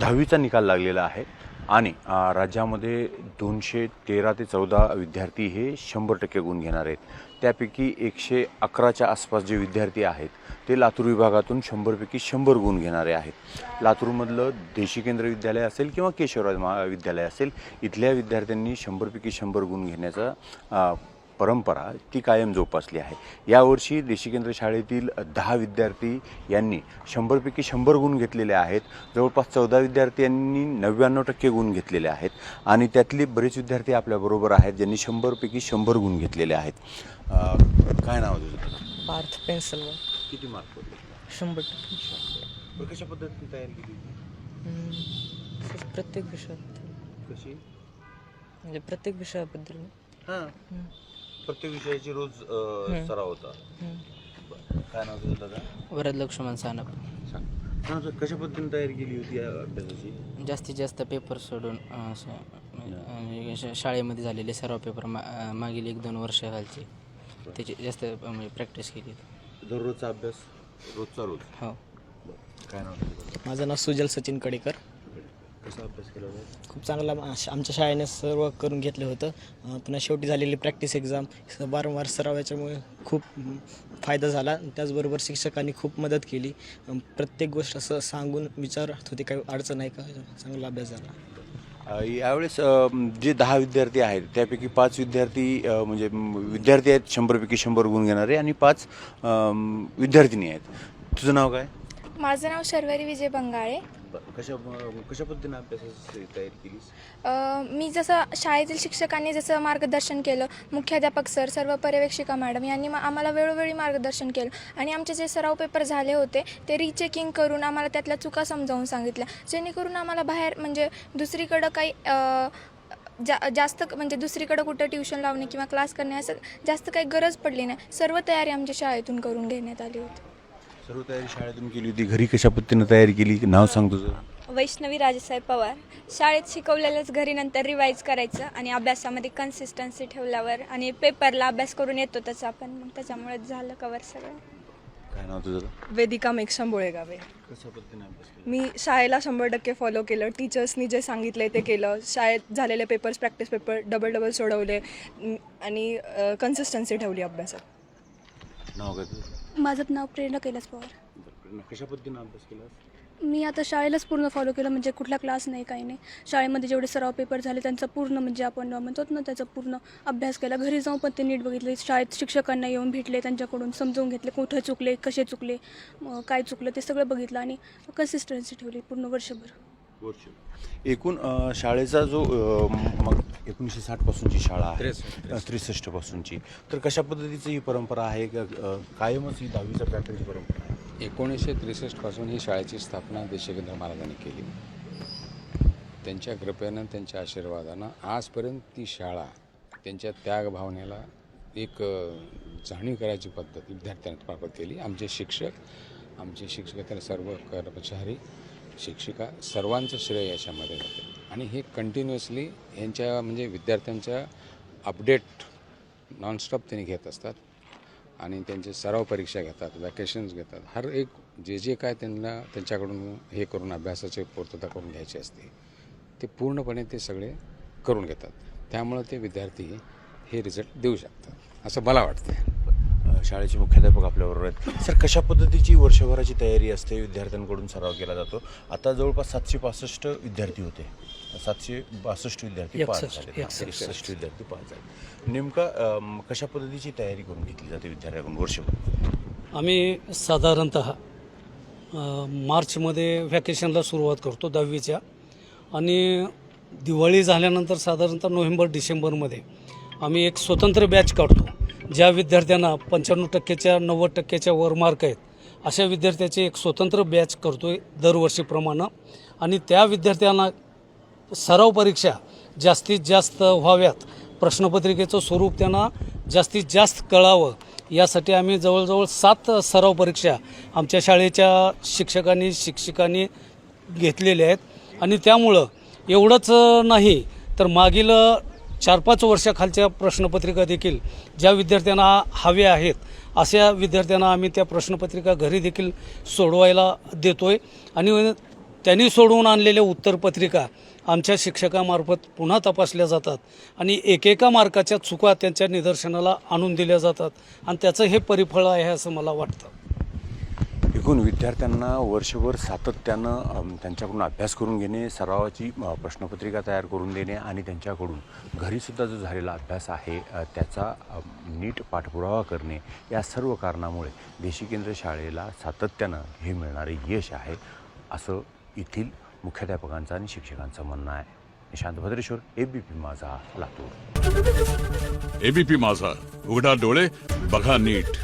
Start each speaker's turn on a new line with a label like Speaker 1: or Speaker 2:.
Speaker 1: दहावीचा निकाल लागलेला आहे. आणि राज्यामध्ये दोनशे तेरा ते चौदा विद्यार्थी हे शंभर टक्के गुण घेणार आहेत. त्यापैकी एकशे अकराच्या आसपास जे विद्यार्थी आहेत ते लातूर विभागातून शंभरपैकी शंभर गुण घेणारे आहेत. लातूरमधलं देशी केंद्र विद्यालय असेल किंवा केशवराज महाविद्यालय असेल इथल्या विद्यार्थ्यांनी शंभरपैकी शंभर गुण घेण्याचा परंपरा ती कायम जोपासली आहे. यावर्षी देशी केंद्र शाळेतील दहा विद्यार्थी यांनी शंभरपैकी शंभर गुण घेतलेले आहेत. जवळपास चौदा विद्यार्थ्यांनी नव्याण्णव टक्के गुण घेतलेले आहेत. आणि त्यातले बरेच विद्यार्थी आपल्याबरोबर आहेत ज्यांनी शंभरपैकी शंभर गुण घेतलेले आहेत. काय नाव तुझं
Speaker 2: पार्थ पेन्सिल
Speaker 1: किती मार्क
Speaker 2: शंभर टक्के.
Speaker 1: कशा पद्धतीने तयारी केली
Speaker 2: प्रत्येक विषयात.
Speaker 1: कशी?
Speaker 2: म्हणजे प्रत्येक विषयाबद्दल.
Speaker 1: हां. प्रत्येक विषयाची रोज. सराव होता. काय नाव तुझं दादा?
Speaker 2: वरद लक्ष्मण सानप.
Speaker 1: सांग सांग तुझं कशा पद्धतीने तयारी केली होती या अभ्यासाची?
Speaker 2: जास्तीत जास्त पेपर सोडून अं, म्हणजे श- शाळेमध्ये झालेले सर्व पेपर मा अं, मागील एक दोन वर्षाखालचे त्याची जास्त अं, म्हणजे प्रॅक्टिस केली
Speaker 1: दररोजचा अभ्यास रोजचा रोज?
Speaker 2: हो.
Speaker 1: काय नाव तुझं?
Speaker 3: माझं नाव सुजल सचिन कडेकर.
Speaker 1: कसा अभ्यास केला होता
Speaker 3: खूप चांगला आश- आमच्या शाळेने सर्व करून घेतलं होतं. अं, पुन्हा शेवटी झालेली प्रॅक्टिस एक्झाम वारंवार सराव याच्यामुळे खूप फायदा झाला. त्याचबरोबर शिक्षकांनी खूप मदत केली. अं, प्रत्येक गोष्ट असं सांगून विचारत होते काही अडचण आहे का? चांगला अभ्यास झाला.
Speaker 1: अ, यावेळेस अ, जे दहा विद्यार्थी आहेत त्यापैकी पाच विद्यार्थी अ, म्हणजे म, विद्यार्थी आहेत शंभरपैकी शंभर गुण घेणारे आणि पाच अम, विद्यार्थिनी आहेत. तुझं नाव काय?
Speaker 4: माझं नाव शर्वरी विजय बंगाळे.
Speaker 1: कशा कशा पद्धतीने अभ्यासाची तयारी केलीस?
Speaker 4: मी जसं शाळेतील शिक्षकांनी जसं मार्गदर्शन केलं मुख्याध्यापक सर सर्व पर्यवेक्षिका मॅडम यांनी मा- आम्हाला वेळोवेळी मार्गदर्शन केलं. आणि आमचे जे सराव पेपर झाले होते ते रिचेकिंग करून आम्हाला त्यातल्या चुका समजावून सांगितल्या. जेणेकरून आम्हाला बाहेर म्हणजे दुसरीकडं काही अ, जा जास्त क- म्हणजे दुसरीकडं कुठं ट्युशन लावणे किंवा क्लास करणे असं जास्त काही गरज पडली नाही. सर्व तयारी आमच्या शाळेतून करून घेण्यात आली होती.
Speaker 1: सर्व तयारी शाळेतून केली होती. घरी कशा पद्धतीने तयारी केली? नाव सांग तुझं.
Speaker 5: वैष्णवी राजेसाहेब पवार. शाळेत शिकवलेलंच घरी नंतर रिवाईज करायचं आणि अभ्यासामध्ये कन्सिस्टन्सी ठेवल्यावर आणि पेपरला अभ्यास करून येतो त्याचा आपण मग त्याच्यामुळे झालं कवर सगळं.
Speaker 1: काय नाव तुझं?
Speaker 6: वेदिका मेक्षम बोळेगावे
Speaker 1: कशा पद्धतीने अभ्यास केला?
Speaker 6: मी शाळेला शंभर टक्के फॉलो केलं. टीचर्सनी जे सांगितले ते केलं. शाळेत झालेले papers practice paper double double सोडवले. आणि कन्सिस्टन्सी ठेवली अभ्यासात.
Speaker 1: नाव काय तुझं?
Speaker 7: माझं नाव प्रेरणा कैलास पवार.
Speaker 1: बरं, कशा पद्धतीने अभ्यास केला
Speaker 7: मी आता शाळेलाच पूर्ण फॉलो केलं म्हणजे कुठला क्लास नाही काही नाही. शाळेमध्ये जेवढे सराव पेपर झाले त्यांचा पूर्ण म्हणजे आपण म्हणतो ना त्याचा पूर्ण अभ्यास केला. घरी जाऊन पण ते नीट बघितले. शाळेत शिक्षकांना येऊन भेटले त्यांच्याकडून समजून घेतले कुठं चुकले कसे चुकले काय चुकलं ते सगळं बघितलं आणि कन्सिस्टन्सी ठेवली पूर्ण वर्षभर.
Speaker 1: वर्ष एकूण अ, शाळेचा जो अ, मग एकोणीसशे साठ पासूनची शाळा आहे. त्रेसष्ट पासूनची. तर कशा पद्धतीची ही परंपरा आहे? कायमच ही दहावीच्या पॅटर्नची परंपरा आहे.
Speaker 8: एकोणीसशे त्रेसष्टपासून ही शाळेची स्थापना देशकेंद्र महाराजांनी केली. त्यांच्या कृपेनं त्यांच्या आशीर्वादानं आजपर्यंत ती शाळा त्यांच्या त्याग भावनेला एक जाणीव करायची पद्धत विद्यार्थ्यांनी प्राप्त केली. आमचे शिक्षक आमचे शिक्षकेतर सर्व कर्मचारी शिक्षिका सर्वांचं श्रेय याच्यामध्ये जाते आणि हे कंटिन्युअसली यांच्या म्हणजे विद्यार्थ्यांच्या अपडेट नॉनस्टॉप त्यांनी घेत असतात. आणि त्यांचे सराव परीक्षा घेतात वॅकेशन्स घेतात. हर एक जे जे काय त्यांना त्यांच्याकडून हे करून अभ्यासाची पूर्तता करून घ्यायची असते ते पूर्णपणे ते सगळे करून घेतात. त्यामुळं ते विद्यार्थी हे रिझल्ट देऊ शकतात असं मला वाटतं
Speaker 1: शाळेचे मुख्याध्यापक आपल्याबरोबर आहेत. सर कशा पद्धतीची वर्षभराची तयारी असते? विद्यार्थ्यांकडून सराव केला जातो. आता जवळपास सातशे पासष्ट विद्यार्थी होते. सातशे बासष्ट विद्यार्थी पास झाले एकसष्ट विद्यार्थी पास झाले नेमका कशा पद्धतीची तयारी करून घेतली जाते विद्यार्थ्यांकडून वर्षभर?
Speaker 9: आम्ही साधारणत मार्चमध्ये व्हॅकेशनला सुरुवात करतो दहावीच्या. आणि दिवाळी झाल्यानंतर साधारणतः नोव्हेंबर डिसेंबरमध्ये आम्ही एक स्वतंत्र बॅच काढतो. ज्या विद्यार्थ्यांना पंच्याण्णव टक्क्याच्या नव्वद टक्क्याच्या वर मार्क आहेत अशा विद्यार्थ्याचे एक स्वतंत्र बॅच करतो आहे दरवर्षीप्रमाणे. आणि त्या विद्यार्थ्यांना सराव परीक्षा जास्तीत जास्त व्हाव्यात प्रश्नपत्रिकेचं स्वरूप त्यांना जास्तीत जास्त कळावं यासाठी आम्ही जवळजवळ सात सराव परीक्षा आमच्या शाळेच्या शिक्षकांनी शिक्षिकांनी घेतलेल्या आहेत. आणि त्यामुळं एवढंच नाही तर मागील चार पाच वर्षाखालच्या प्रश्नपत्रिका देखील ज्या विद्यार्थ्यांना हव्या आहेत अशा विद्यार्थ्यांना आम्ही त्या प्रश्नपत्रिका घरी देखील सोडवायला देतो आहे आणि त्यांनी सोडवून आणलेल्या उत्तरपत्रिका आमच्या शिक्षकामार्फत पुन्हा तपासल्या जातात आणि एकेका मार्काच्या चुका त्यांच्या निदर्शनाला आणून दिल्या जातात. आणि त्याचं हे परिफळ आहे असं मला वाटतं.
Speaker 1: एकूण विद्यार्थ्यांना वर्षभर सातत्यानं त्यांच्याकडून अभ्यास करून घेणे सरावाची प्रश्नपत्रिका तयार करून देणे आणि त्यांच्याकडून घरीसुद्धा जो झालेला अभ्यास आहे त्याचा नीट पाठपुरावा करणे या सर्व कारणामुळे देशी केंद्र शाळेला सातत्यानं हे मिळणारे यश आहे असं येथील मुख्याध्यापकांचं आणि शिक्षकांचं म्हणणं आहे. Nishant Bhadreshwar A B P Majha Latur.
Speaker 10: ABP माझा उघडा डोळे बघा नीट.